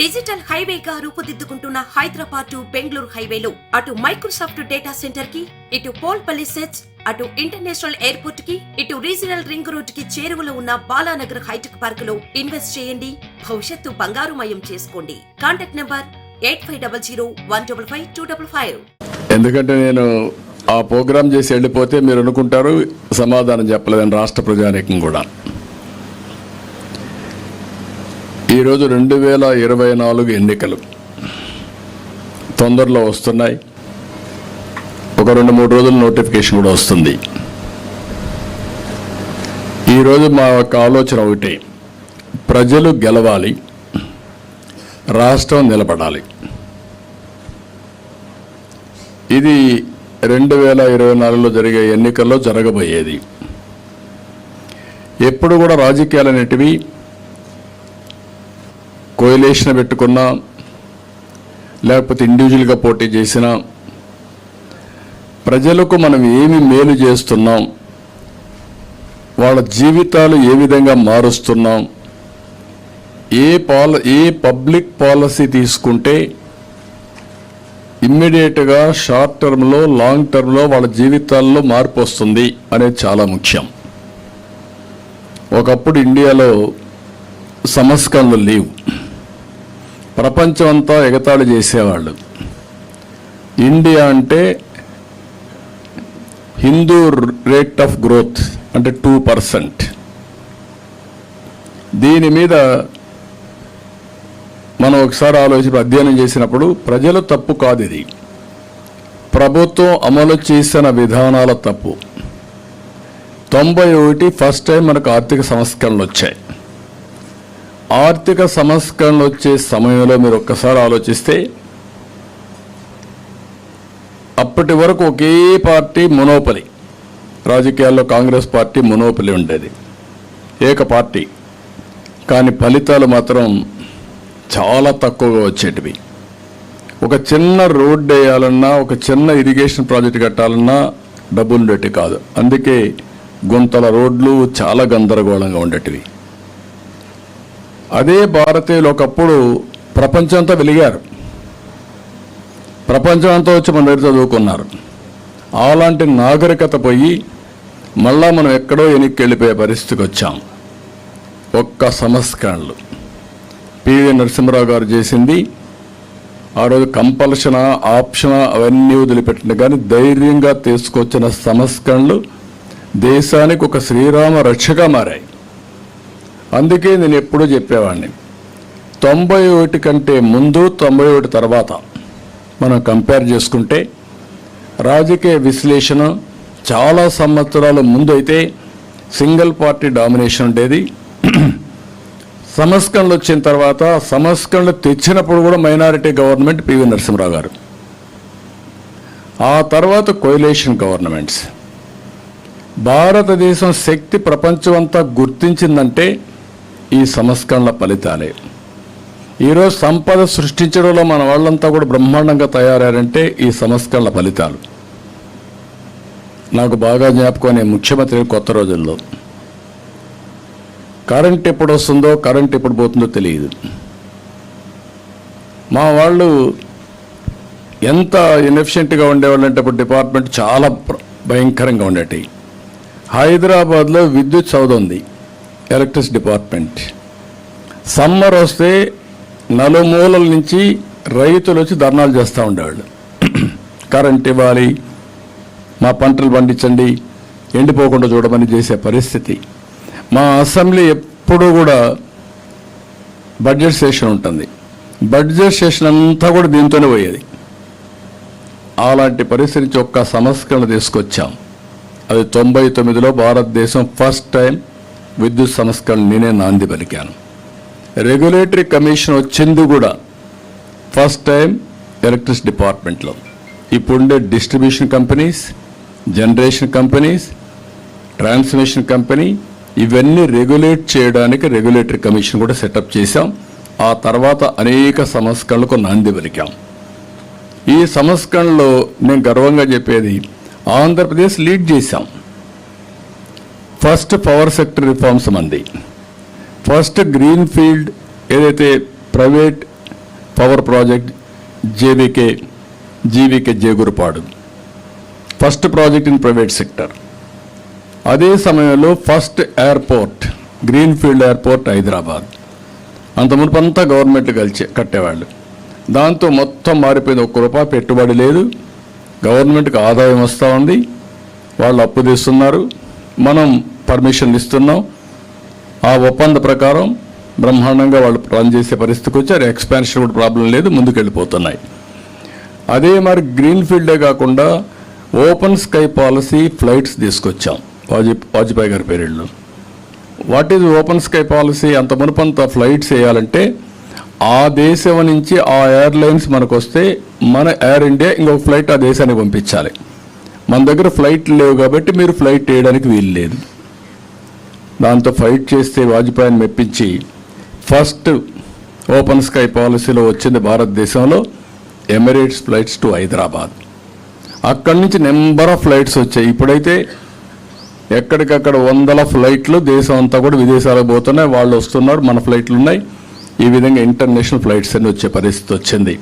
Digital హైవేగా రూపుదిద్దుకుంటున్న Hyderabad to Bengaluru హైవేలో. అటు మైక్రోసాఫ్ట్ డేటా సెంటర్కి ఇటు పోల్ సెట్స్ అటు ఇంటర్నేషనల్ ఎయిర్పోర్ట్కి ఇటు రీజనల్ రింగ్ రోడ్కి చేరువలో ఉన్న బాలానగర్ హైటెక్ పార్క్లో ఇన్వెస్ట్ చేయండి. భవిష్యత్తు బంగారుమయం చేసుకోండి. Contact number eight five double zero one double five two double five. ఎందుకంటే నేను ఆ ప్రోగ్రాం చేసి వెళ్ళిపోతే మీరు అనుకుంటారు సమాధానం చెప్పలేదని రాష్ట్ర ప్రజానీకం కూడా. ఈరోజు రెండు వేల ఇరవై నాలుగు ఎన్నికలు తొందరలో వస్తున్నాయి. ఒక రెండు మూడు రోజుల నోటిఫికేషన్ కూడా వస్తుంది. ఈరోజు మా యొక్క ఆలోచన ఒకటి ప్రజలు గెలవాలి రాష్ట్రం నిలబడాలి. ఇది రెండు వేల ఇరవై నాలుగులో జరిగే ఎన్నికల్లో జరగబోయేది. ఎప్పుడు కూడా రాజకీయాలు అనేటివి కోయలేషన్ పెట్టుకున్నా లేకపోతే ఇండివిజువల్గా పోటీ చేసినా ప్రజలకు మనం ఏమి మేలు చేస్తున్నాం వాళ్ళ జీవితాలు ఏ విధంగా మారుస్తున్నాం ఏ పాల ఏ పబ్లిక్ పాలసీ తీసుకుంటే ఇమ్మీడియట్గా షార్ట్ టర్మ్లో లాంగ్ టర్మ్లో వాళ్ళ జీవితాల్లో మార్పు వస్తుంది అనేది చాలా ముఖ్యం. ఒకప్పుడు ఇండియాలో సంస్కరణలు లేవు. ప్రపంచం అంతా ఎగతాళి చేసేవాళ్ళు. ఇండియా అంటే హిందూ రేట్ ఆఫ్ గ్రోత్ అంటే టూ పర్సెంట్. దీని మీద మనం ఒకసారి ఆలోచించి అధ్యయనం చేసినప్పుడు ప్రజల తప్పు కాదు ఇది. ప్రభుత్వం అమలు చేసిన విధానాల తప్పు. తొంభై ఒకటి ఫస్ట్ టైం మనకు ఆర్థిక సంస్కరణలు వచ్చాయి. ఆర్థిక సంస్కరణలు వచ్చే సమయంలో మీరు ఒక్కసారి ఆలోచిస్తే అప్పటి వరకు ఒకే పార్టీ మునోపలి రాజకీయాల్లో కాంగ్రెస్ పార్టీ మునోపలి ఉండేది. ఏక పార్టీ. కానీ ఫలితాలు మాత్రం చాలా తక్కువగా వచ్చేటివి. ఒక చిన్న రోడ్డు వేయాలన్నా ఒక చిన్న ఇరిగేషన్ ప్రాజెక్ట్ కట్టాలన్నా డబ్బులు ఉండేటి కాదు. అందుకే గుంతల రోడ్లు చాలా గందరగోళంగా ఉండేటివి. అదే భారతీయులు ఒకప్పుడు ప్రపంచంతో వెలిగారు. ప్రపంచం అంతా వచ్చి మన దగ్గర చదువుకున్నారు. అలాంటి నాగరికత పోయి మళ్ళా మనం ఎక్కడో వెనక్కి వెళ్ళిపోయే పరిస్థితికి వచ్చాం. ఒక్క సంస్కరణలు. పివి నరసింహరావు గారు చేసింది. ఆ రోజు కంపల్షన్ ఆప్షన్ అవన్నీ వదిలిపెట్టిన కానీ ధైర్యంగా తీసుకొచ్చిన సంస్కరణలు దేశానికి ఒక శ్రీరామ రక్షగా మారాయి. అందుకే నేను ఎప్పుడూ చెప్పేవాడిని తొంభై ఒకటి కంటే ముందు తొంభై ఒకటి తర్వాత మనం కంపేర్ చేసుకుంటే రాజకీయ విశ్లేషణ చాలా సంవత్సరాల ముందు అయితే సింగిల్ పార్టీ డామినేషన్ ఉండేది. సంస్కరణలు వచ్చిన తర్వాత సంస్కరణలు తెచ్చినప్పుడు కూడా మైనారిటీ గవర్నమెంట్ పివి నరసింహరావు గారు. ఆ తర్వాత కోయిలేషన్ గవర్నమెంట్స్ భారతదేశం శక్తి ప్రపంచమంతా గుర్తించిందంటే ఈ సంస్కరణల ఫలితాలే. ఈరోజు సంపద సృష్టించడంలో మన వాళ్ళంతా కూడా బ్రహ్మాండంగా తయారయ్యారంటే ఈ సంస్కరణల ఫలితాలు. నాకు బాగా జ్ఞాపకం ముఖ్యమంత్రి కొత్త రోజుల్లో. కరెంట్ ఎప్పుడు వస్తుందో కరెంట్ ఎప్పుడు పోతుందో తెలియదు. మా వాళ్ళు ఎంత ఇన్ఎఫిషియెంట్గా ఉండేవాళ్ళు అంటే ఇప్పుడు డిపార్ట్మెంట్ చాలా భయంకరంగా ఉండేటి. హైదరాబాద్లో విద్యుత్ సౌద ఉంది. Electricity department. సమ్మర్ వస్తే నలుమూలల నుంచి రైతులు వచ్చి ధర్నాలు చేస్తూ ఉండేవాళ్ళు. కరెంట్ ఇవ్వాలి మా పంటలు పండించండి ఎండిపోకుండా చూడమని చేసే పరిస్థితి. మా అసెంబ్లీ ఎప్పుడూ కూడా బడ్జెట్ సెషన్ ఉంటుంది. బడ్జెట్ సెషన్ అంతా కూడా దీంతోనే పోయేది. అలాంటి పరిస్థితి నుంచి ఒక్క సంస్కరణ తీసుకొచ్చాం. అది తొంభై తొమ్మిదిలో భారతదేశం ఫస్ట్ టైం విద్యుత్ సంస్కరణ నేనే నాంది పలికాను. రెగ్యులేటరీ కమిషన్ వచ్చింది కూడా ఫస్ట్ టైం ఎలక్ట్రిసిటీ డిపార్ట్మెంట్లో ఇప్పుడుండే distribution companies generation companies transmission company ఇవన్నీ రెగ్యులేట్ చేయడానికి రెగ్యులేటరీ కమిషన్ కూడా సెటప్ చేశాం. ఆ తర్వాత అనేక సంస్కరణలకు నాంది పలికాం. ఈ సంస్కరణలో నేను గర్వంగా చెప్పేది ఆంధ్రప్రదేశ్ లీడ్ చేశాం. ఫస్ట్ పవర్ సెక్టర్ రిఫార్మ్స్ మంది. ఫస్ట్ గ్రీన్ ఫీల్డ్ ఏదైతే private power project GVK GVK Jegurupadu. First project in private sector. అదే సమయంలో first airport greenfield airport Hyderabad. అంత మునుపంతా గవర్నమెంట్ కలిసి కట్టేవాళ్ళు. దాంతో మొత్తం మారిపోయింది. ఒక్క రూపాయి పెట్టుబడి లేదు. గవర్నమెంట్కి ఆదాయం వస్తూ ఉంది. వాళ్ళు అప్పు తీస్తున్నారు. మనం పర్మిషన్లు ఇస్తున్నాం. ఆ ఒప్పంద ప్రకారం బ్రహ్మాండంగా వాళ్ళు రన్ చేసే పరిస్థితికి వచ్చారు. ఎక్స్పాన్షన్ కూడా ప్రాబ్లం లేదు ముందుకెళ్ళిపోతున్నాయి. అదే మరి గ్రీన్ ఫీల్డే కాకుండా ఓపెన్ స్కై పాలసీ ఫ్లైట్స్ తీసుకొచ్చాం. వాజీ వాజ్పేయి గారి పీరియడ్లో what is open sky policy? అంత మునుపంత ఫ్లైట్స్ వేయాలంటే ఆ దేశం నుంచి ఆ ఎయిర్లైన్స్ మనకు వస్తే మన ఎయిర్ ఇండియా ఇంకొక ఫ్లైట్ ఆ దేశానికి పంపించాలి. మన దగ్గర ఫ్లైట్ లేవు కాబట్టి మీరు ఫ్లైట్ వేయడానికి వీలు లేదు దాంతో ఫైట్ చేస్తే వాజ్పేయిని మెప్పించి ఫస్ట్ ఓపెన్ స్కై పాలసీలో వచ్చింది భారతదేశంలో ఎమిరేట్స్ ఫ్లైట్స్ టు హైదరాబాద్. అక్కడి నుంచి నెంబర్ ఆఫ్ ఫ్లైట్స్ వచ్చాయి. ఇప్పుడైతే ఎక్కడికక్కడ వందల ఫ్లైట్లు దేశం అంతా కూడా విదేశాలకు పోతున్నాయి. వాళ్ళు వస్తున్నారు మన ఫ్లైట్లు ఉన్నాయి. ఈ విధంగా ఇంటర్నేషనల్ ఫ్లైట్స్ అన్ని వచ్చే పరిస్థితి వచ్చింది.